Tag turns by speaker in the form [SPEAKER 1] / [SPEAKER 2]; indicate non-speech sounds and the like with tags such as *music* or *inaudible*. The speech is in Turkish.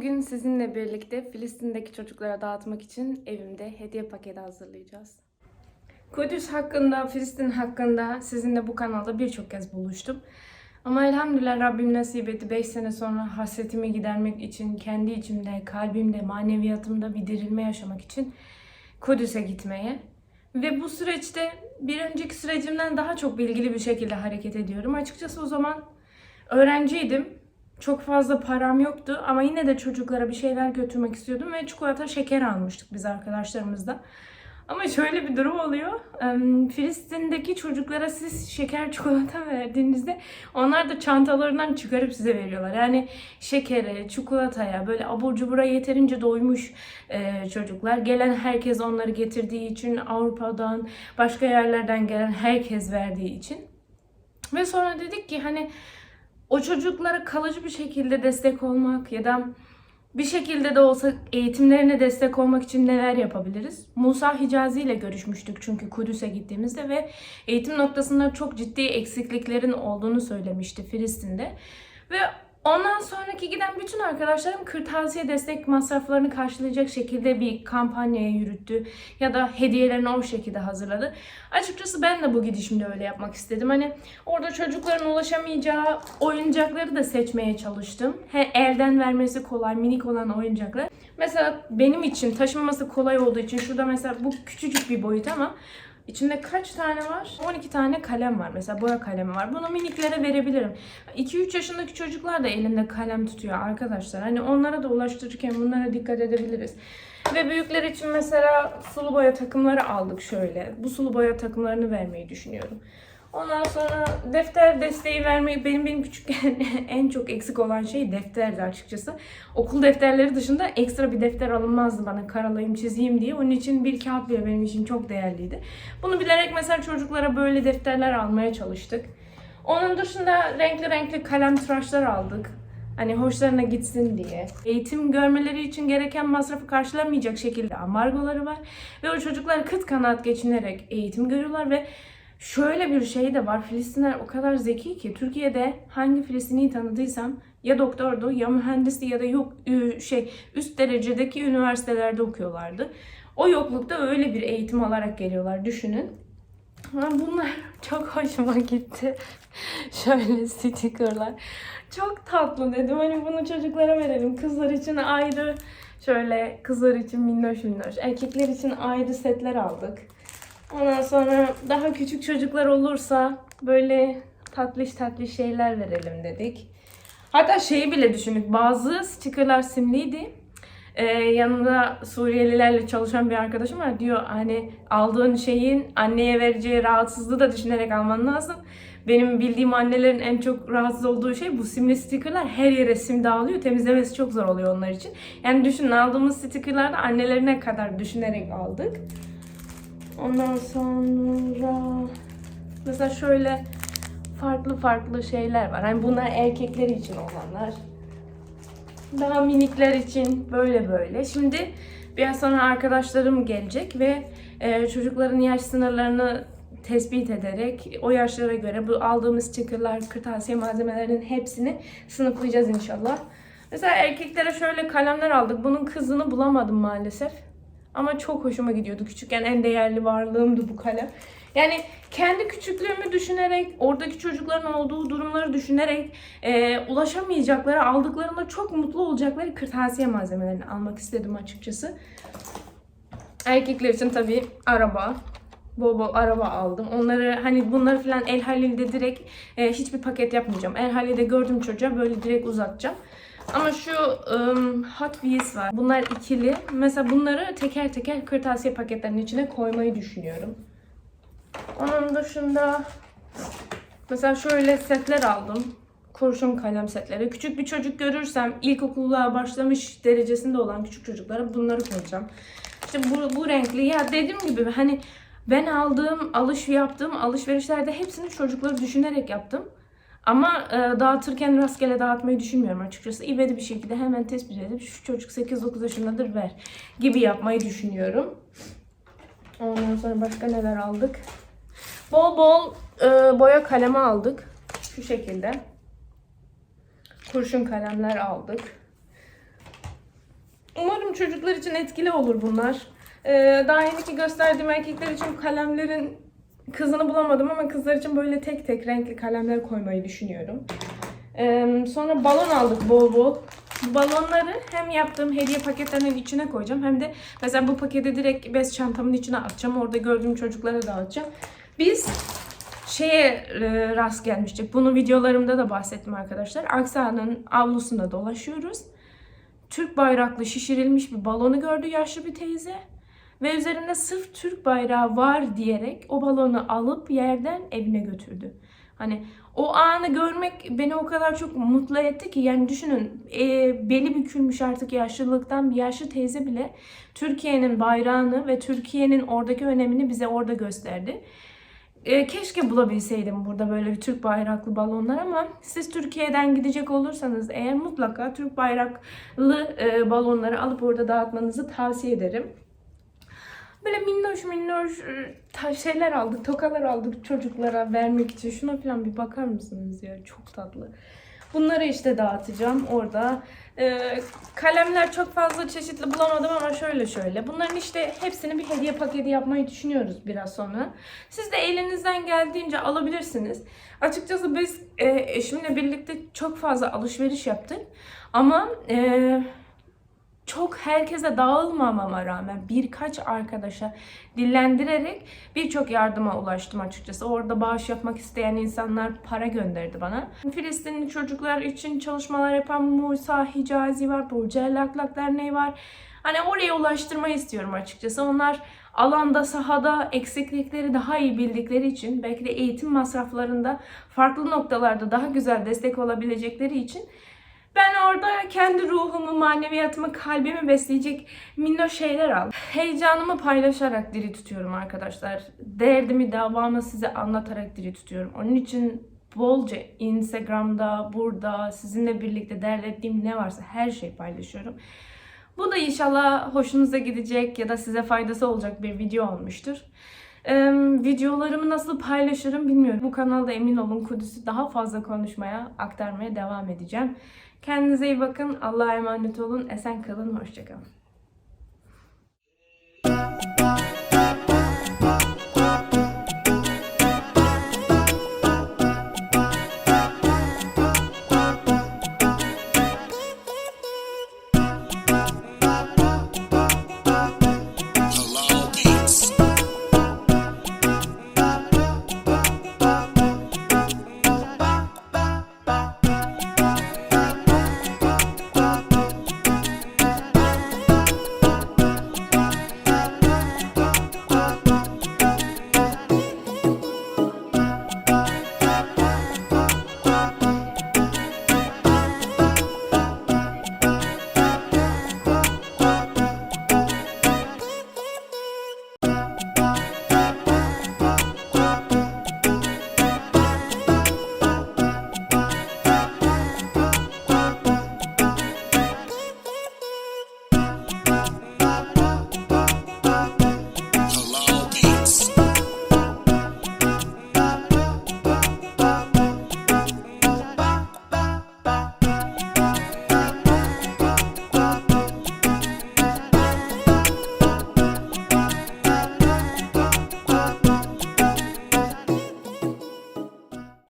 [SPEAKER 1] Bugün sizinle birlikte Filistin'deki çocuklara dağıtmak için evimde hediye paketi hazırlayacağız. Kudüs hakkında, Filistin hakkında sizinle bu kanalda birçok kez buluştum. Ama elhamdülillah Rabbim nasip etti 5 sene sonra hasretimi gidermek için, kendi içimde, kalbimde, maneviyatımda bir dirilme yaşamak için Kudüs'e gitmeye. Ve bu süreçte bir önceki sürecimden daha çok bilgili bir şekilde hareket ediyorum. Açıkçası o zaman öğrenciydim. Çok fazla param yoktu ama yine de çocuklara bir şeyler götürmek istiyordum ve çikolata şeker almıştık biz arkadaşlarımızla. Ama şöyle bir durum oluyor. Filistin'deki çocuklara siz şeker *laughs* çikolata verdiğinizde onlar da çantalarından çıkarıp size veriyorlar. Yani şekere, çikolataya böyle abur cubura yeterince doymuş e, çocuklar. Gelen herkes onları getirdiği için Avrupa'dan, başka yerlerden gelen herkes verdiği için. Ve sonra dedik ki hani o çocuklara kalıcı bir şekilde destek olmak ya da bir şekilde de olsa eğitimlerine destek olmak için neler yapabiliriz? Musa Hicazi ile görüşmüştük çünkü Kudüs'e gittiğimizde ve eğitim noktasında çok ciddi eksikliklerin olduğunu söylemişti Filistin'de. Ve ondan sonraki giden bütün arkadaşlarım kırtasiye destek masraflarını karşılayacak şekilde bir kampanyaya yürüttü ya da hediyelerini o şekilde hazırladı. Açıkçası ben de bu gidişimde öyle yapmak istedim. Hani orada çocukların ulaşamayacağı oyuncakları da seçmeye çalıştım. He, elden vermesi kolay, minik olan oyuncaklar. Mesela benim için taşınması kolay olduğu için şurada mesela bu küçücük bir boyut ama İçinde kaç tane var? 12 tane kalem var. Mesela boya kalemi var. Bunu miniklere verebilirim. 2-3 yaşındaki çocuklar da elinde kalem tutuyor arkadaşlar. Hani onlara da ulaştırırken bunlara dikkat edebiliriz. Ve büyükler için mesela sulu boya takımları aldık şöyle. Bu sulu boya takımlarını vermeyi düşünüyorum. Ondan sonra defter desteği vermeyi benim benim küçükken *laughs* en çok eksik olan şey defterdi açıkçası. Okul defterleri dışında ekstra bir defter alınmazdı bana karalayayım çizeyim diye. Onun için bir kağıt bile benim için çok değerliydi. Bunu bilerek mesela çocuklara böyle defterler almaya çalıştık. Onun dışında renkli renkli kalem tıraşlar aldık. Hani hoşlarına gitsin diye. Eğitim görmeleri için gereken masrafı karşılamayacak şekilde ambargoları var. Ve o çocuklar kıt kanaat geçinerek eğitim görüyorlar ve Şöyle bir şey de var. Filistinler o kadar zeki ki Türkiye'de hangi Filistinliyi tanıdıysam ya doktordu ya mühendisti ya da yok şey üst derecedeki üniversitelerde okuyorlardı. O yoklukta öyle bir eğitim alarak geliyorlar düşünün. Bunlar *laughs* çok hoşuma gitti. *laughs* Şöyle stickerlar. Çok tatlı dedim. Hani bunu çocuklara verelim. Kızlar için ayrı şöyle kızlar için minnoş minnoş. Erkekler için ayrı setler aldık. Ondan sonra daha küçük çocuklar olursa böyle tatlış tatlış şeyler verelim dedik. Hatta şeyi bile düşündük. Bazı stickerlar simliydi. Ee, yanında Suriyelilerle çalışan bir arkadaşım var. Diyor hani aldığın şeyin anneye vereceği rahatsızlığı da düşünerek alman lazım. Benim bildiğim annelerin en çok rahatsız olduğu şey bu simli stickerlar her yere sim dağılıyor. Temizlemesi çok zor oluyor onlar için. Yani düşünün aldığımız stickerlarda annelerine kadar düşünerek aldık. Ondan sonra mesela şöyle farklı farklı şeyler var. Hani bunlar erkekler için olanlar. Daha minikler için böyle böyle. Şimdi biraz sonra arkadaşlarım gelecek ve e, çocukların yaş sınırlarını tespit ederek o yaşlara göre bu aldığımız stickerlar, kırtasiye malzemelerinin hepsini sınıflayacağız inşallah. Mesela erkeklere şöyle kalemler aldık. Bunun kızını bulamadım maalesef. Ama çok hoşuma gidiyordu. Küçükken en değerli varlığımdı bu kalem. Yani kendi küçüklüğümü düşünerek, oradaki çocukların olduğu durumları düşünerek e, ulaşamayacakları, aldıklarında çok mutlu olacakları kırtasiye malzemelerini almak istedim açıkçası. Erkekler için tabii araba, bol bol araba aldım. Onları hani bunları falan El Halil'de direkt e, hiçbir paket yapmayacağım. El Halil'de gördüm çocuğa böyle direkt uzatacağım. Ama şu ım, Hot Wheels var. Bunlar ikili. Mesela bunları teker teker kırtasiye paketlerinin içine koymayı düşünüyorum. Onun dışında mesela şöyle setler aldım. Kurşun kalem setleri. Küçük bir çocuk görürsem ilkokula başlamış derecesinde olan küçük çocuklara bunları koyacağım. İşte bu, bu renkli. Ya dediğim gibi hani ben aldığım, alış yaptığım alışverişlerde hepsini çocukları düşünerek yaptım. Ama e, dağıtırken rastgele dağıtmayı düşünmüyorum açıkçası. İvedi bir şekilde hemen tespit edip şu çocuk 8-9 yaşındadır ver gibi yapmayı düşünüyorum. Ondan sonra başka neler aldık? Bol bol e, boya kalemi aldık. Şu şekilde. Kurşun kalemler aldık. Umarım çocuklar için etkili olur bunlar. Ee, daha yeni ki gösterdiğim erkekler için kalemlerin kızını bulamadım ama kızlar için böyle tek tek renkli kalemler koymayı düşünüyorum. Sonra balon aldık bol bol. Balonları hem yaptığım hediye paketlerinin içine koyacağım hem de mesela bu paketi direkt bez çantamın içine atacağım. Orada gördüğüm çocuklara dağıtacağım. Biz şeye rast gelmiştik. Bunu videolarımda da bahsettim arkadaşlar. Aksa'nın avlusunda dolaşıyoruz. Türk bayraklı şişirilmiş bir balonu gördü yaşlı bir teyze. Ve üzerinde sırf Türk bayrağı var diyerek o balonu alıp yerden evine götürdü. Hani o anı görmek beni o kadar çok mutlu etti ki yani düşünün e, beli bükülmüş artık yaşlılıktan bir yaşlı teyze bile Türkiye'nin bayrağını ve Türkiye'nin oradaki önemini bize orada gösterdi. E, keşke bulabilseydim burada böyle bir Türk bayraklı balonlar ama siz Türkiye'den gidecek olursanız eğer mutlaka Türk bayraklı e, balonları alıp orada dağıtmanızı tavsiye ederim. Minnoş minnoş e, şeyler aldık, tokalar aldık çocuklara vermek için. Şuna falan bir bakar mısınız ya? Çok tatlı. Bunları işte dağıtacağım orada. Ee, kalemler çok fazla çeşitli bulamadım ama şöyle şöyle. Bunların işte hepsini bir hediye paketi yapmayı düşünüyoruz biraz sonra. Siz de elinizden geldiğince alabilirsiniz. Açıkçası biz e, eşimle birlikte çok fazla alışveriş yaptık. Ama e, çok herkese dağılmamama rağmen birkaç arkadaşa dillendirerek birçok yardıma ulaştım açıkçası. Orada bağış yapmak isteyen insanlar para gönderdi bana. Filistinli çocuklar için çalışmalar yapan Musa Hicazi var, Burcu El Derneği var. Hani oraya ulaştırmayı istiyorum açıkçası. Onlar alanda, sahada eksiklikleri daha iyi bildikleri için belki de eğitim masraflarında farklı noktalarda daha güzel destek olabilecekleri için ben orada kendi ruhumu, maneviyatımı, kalbimi besleyecek minnoş şeyler al. Heyecanımı paylaşarak diri tutuyorum arkadaşlar. Derdimi, davamı size anlatarak diri tutuyorum. Onun için bolca Instagram'da, burada sizinle birlikte derlettiğim ne varsa her şeyi paylaşıyorum. Bu da inşallah hoşunuza gidecek ya da size faydası olacak bir video olmuştur. Ee, videolarımı nasıl paylaşırım bilmiyorum. Bu kanalda emin olun Kudüs'ü daha fazla konuşmaya, aktarmaya devam edeceğim. Kendinize iyi bakın. Allah'a emanet olun. Esen kalın. Hoşçakalın.